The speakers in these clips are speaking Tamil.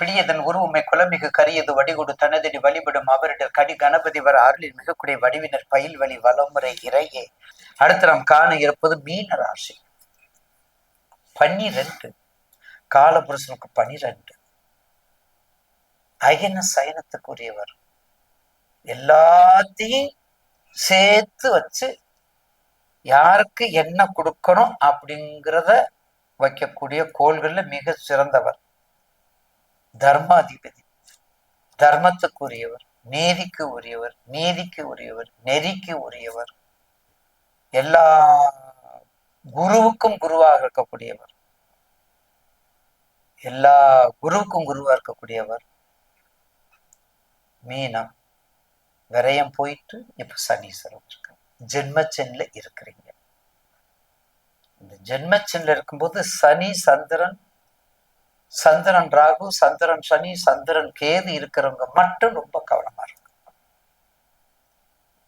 பிடியதன் உருவமை குலமிகு கரியது வடிகொடு தனதடி வழிபடும் அவரிடர் கடி கணபதி வர அருளில் மிகக்கூடிய வடிவினர் பயில் வழி வளமுறை இறையே. அடுத்து நாம் காண இருப்பது மீன ராசி. பன்னிரண்டு. காலபுருஷனுக்கு பனிரெண்டு அயன சயனத்துக்குரியவர். எல்லாத்தையும் சேர்த்து வச்சு யாருக்கு என்ன கொடுக்கணும் அப்படிங்கிறத வைக்கக்கூடிய கோள்கள்ல மிக சிறந்தவர். தர்மாதிபதி. தர்மத்துக்கு உரியவர் நீதிக்கு உரியவர் நீதிக்கு உரியவர் நெறிக்கு உரியவர். எல்லா குருவுக்கும் குருவாக இருக்கக்கூடியவர். எல்லா குருவுக்கும் குருவா இருக்கக்கூடியவர். மீனம் விரயம் போயிட்டு இப்ப சனீஸ்வரம் இருக்கு ஜென்மச்சன்ல இருக்கிறீங்க. இந்த ஜென்மச்சன்ல இருக்கும்போது சனி சந்திரன் சந்திரன் ராகு சந்திரன் சனி சந்திரன் கேது இருக்கிறவங்க மட்டும் ரொம்ப கவனமா இருக்கும்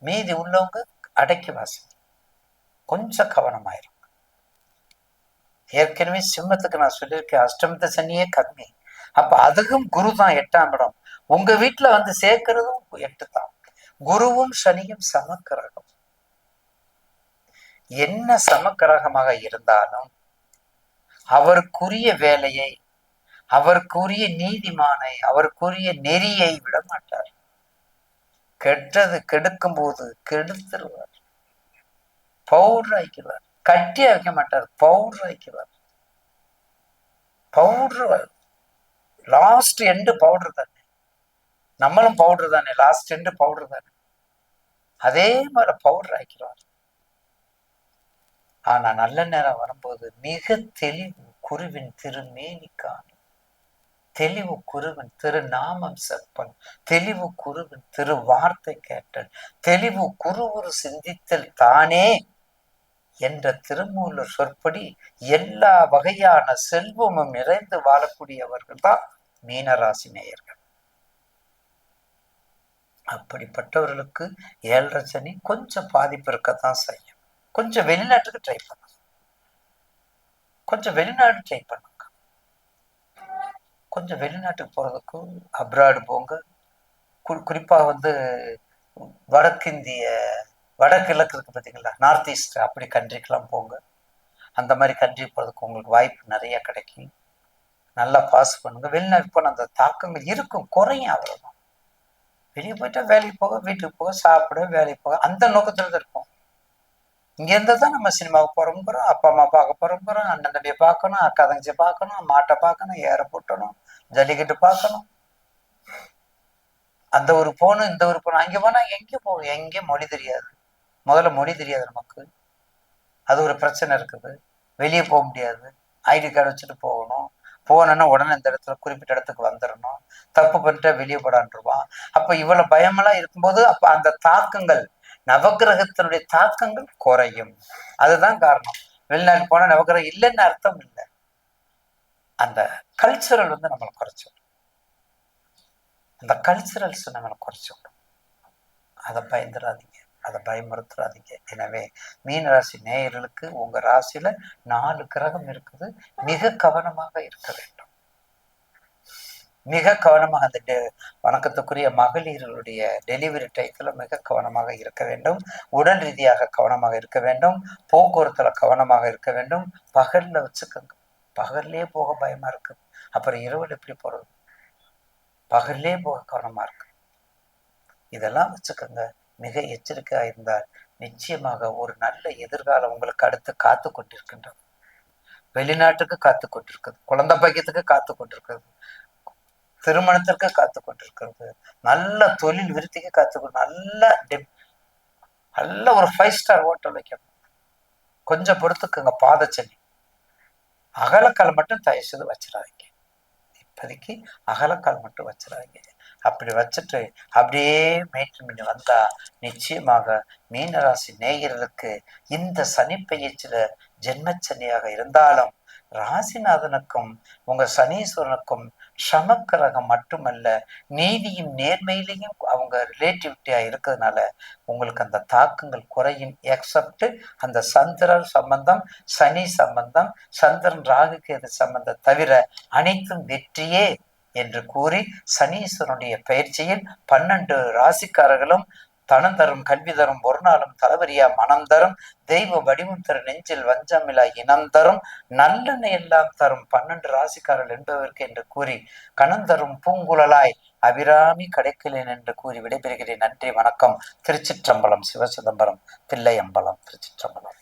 மீதி உள்ளவங்க அடக்கி வாசி கொஞ்சம் கவனமாயிருக்கும் ஏற்கனவே சிம்மத்துக்கு நான் சொல்லியிருக்கேன் அஷ்டமத்த சனியே கம்மி. அப்ப அதுக்கும் குரு தான் எட்டாம் இடம். உங்க வீட்டுல வந்து சேர்க்கிறதும் எட்டு தான். குருவும் சனியும் சமக்கிரகம். என்ன சமக்கிரகமாக இருந்தாலும் அவருக்குரிய வேலையை அவருக்குரிய நீதிமானை அவருக்குரிய நெறியை விட மாட்டார் கெட்டது கெடுக்கும் போது கெடுத்துருவார். பவுடர் ஆக்கிவார் கட்டி வைக்க மாட்டார். பவுடர் ஆக்கிவார் பவுடர் லாஸ்ட் எண்டு பவுடர் தானே. நம்மளும் பவுடர் தானே. லாஸ்ட் எண்டு பவுடர் தானே. அதே மாதிரி பவுடர் ஆக்கிடுவார். ஆனா நல்ல நேரம் வரும்போது மிக தெளிவு குருவின் திருமேனி காணும் தெளிவு குருவின் திரு நாமம் செப்பன் தெளிவு குருவின் திரு வார்த்தை கேட்டல். தெளிவு குருவுரு சிந்தித்தல் தானே என்ற திருமூலர் சொற்படி எல்லா வகையான செல்வமும் நிறைந்து வாழக்கூடியவர்கள் தான் மீனராசி நேயர்கள். அப்படிப்பட்டவர்களுக்கு ஏழரை சனி கொஞ்சம் பாதிப்பு இருக்கத்தான் செய்யும். கொஞ்சம் வெளிநாட்டுக்கு ட்ரை பண்ணுங்க கொஞ்சம் வெளிநாடு ட்ரை பண்ணும் கொஞ்சம் வெளிநாட்டுக்கு போகிறதுக்கும் அப்ராடு போங்க. குறி குறிப்பாக வந்து வடக்கிந்திய வடகிழக்கு இருக்குது பார்த்தீங்களா? நார்த் ஈஸ்ட் அப்படி கண்ட்ரிக்கெலாம் போங்க. அந்த மாதிரி கண்ட்ரி போகிறதுக்கு உங்களுக்கு வாய்ப்பு நிறையா கிடைக்கும். நல்லா பாஸ் பண்ணுங்க. வெளிநாட்டு போன அந்த தாக்கங்கள் இருக்கும். குறையும் அவ்வளோதான் வெளியே போயிட்டா வேலைக்கு போக வீட்டுக்கு போக சாப்பிட வேலைக்கு போக அந்த நோக்கத்தில் தான் இருக்கும் இங்கேருந்து தான் நம்ம சினிமாவுக்கு போறோங்கிறோம் அப்பா அம்மா பார்க்க போறோங்கிறோம் அண்ணன் தம்பியை பார்க்கணும். அக்கா தங்கச்சி பார்க்கணும். மாட்டை பார்க்கணும். ஏற போட்டணும் ஜல்லிக்கட்டு பார்க்கணும். அந்த ஒரு போகணும் இந்த ஒரு போகணும் அங்கே போனா எங்கே போகும் எங்கேயும் மொழி தெரியாது. முதல்ல மொழி தெரியாது நமக்கு. அது ஒரு பிரச்சனை இருக்குது. வெளியே போக முடியாது. ஐடி கார்டு வச்சுட்டு போகணும். போனோன்னா உடனே இந்த இடத்துல குறிப்பிட்ட இடத்துக்கு வந்துடணும் தப்பு பண்ணிட்டா வெளியே போடான்ருவான். அப்ப இவ்வளவு பயமெல்லாம் இருக்கும்போது அப்ப அந்த தாக்கங்கள் நவகிரகத்தினுடைய தாக்கங்கள் குறையும். அதுதான் காரணம். வெளிநாட்டு போனால் நவகிரகம் இல்லைன்னு அர்த்தம் இல்லை. அந்த கல்ச்சுரல் வந்து நம்மளை குறைச்சிடும் அந்த கல்ச்சுரல்ஸ் நம்மளை குறைச்சிடும் அதை பயந்துடாதீங்க அதை பயமுறுத்துறாதீங்க எனவே மீன ராசி நேயர்களுக்கு உங்க ராசியில நாலு கிரகம் இருக்குது. மிக கவனமாக இருக்க வேண்டும். மிக கவனமாக அந்த டெ- வணக்கத்துக்குரிய மகளிர்களுடைய டெலிவரி டைத்துல மிக கவனமாக இருக்க வேண்டும். உடல் ரீதியாக கவனமாக இருக்க வேண்டும். போக்குவரத்துல கவனமாக இருக்க வேண்டும். பகல்ல வச்சுக்கோங்க. பகல்லே போக பயமா இருக்கு. அப்புறம் இரவில் எப்படி போகிறது பகல்லே போக கவனமா இருக்கு. இதெல்லாம் வச்சுக்கோங்க. மிக எச்சரிக்கையா இருந்தால் நிச்சயமாக ஒரு நல்ல எதிர்காலம் உங்களுக்கு அடுத்து காத்து கொண்டிருக்கின்றது. வெளிநாட்டுக்கு காத்து கொண்டிருக்குது குழந்தை பாக்கியத்துக்கு காத்து கொண்டிருக்கிறது. திருமணத்திற்கு காத்து கொண்டிருக்கிறது. நல்ல தொழில் விருத்திக்கு காத்து நல்ல நல்ல ஒரு ஃபைவ் ஸ்டார் ஹோட்டல் வைக்கணும். கொஞ்சம் பொறுத்துக்குங்க. பாதச்சனி அகலக்கால் மட்டும் தயவு வச்சிடாதீங்க. இப்போதைக்கு அகலக்கால் மட்டும் வச்சிடாதீங்க. அப்படி வச்சுட்டு அப்படியே மெயின்டைன் பண்ணி வந்தா நிச்சயமாக மீனராசி நேயர்களுக்கு இந்த சனி பெயர்ச்சியில ஜென்மச்சனியாக இருந்தாலும் ராசிநாதனுக்கும் உங்க சனீஸ்வரனுக்கும் சமக்கிரகம் மட்டுமல்ல நீதியும் நேர்மையிலையும் அவங்க ரிலேட்டிவிட்டியா இருக்கிறதுனால உங்களுக்கு அந்த தாக்கங்கள் குறையும். எக்ஸப்ட் அந்த சந்திரன் சம்பந்தம் சனி சம்பந்தம் சந்திரன் ராகு கேது சம்பந்தம் தவிர அனைத்தும் வெற்றியே என்று கூறி சனீஸ்வரனுடைய பயிற்சியில் பன்னெண்டு ராசிக்காரர்களும் தனம் தரும் கல்வி தரும் ஒரு நாளும் தளவரியா மனம் தரும் தெய்வ வடிவம் தரும் நெஞ்சில் வஞ்சமிலா இனம் தரும் நல்லெண்ணெய் எல்லாம் தரும் பன்னெண்டு ராசிக்காரர்கள் என்பவருக்கு என்று கூறி கணம் தரும் பூங்குழலாய் அபிராமி கிடைக்கலேன் என்று கூறி விடைபெறுகிறேன். நன்றி வணக்கம். திருச்சிற்றம்பலம் சிவசிதம்பரம் தில்லையம்பலம் திருச்சிற்றம்பலம்.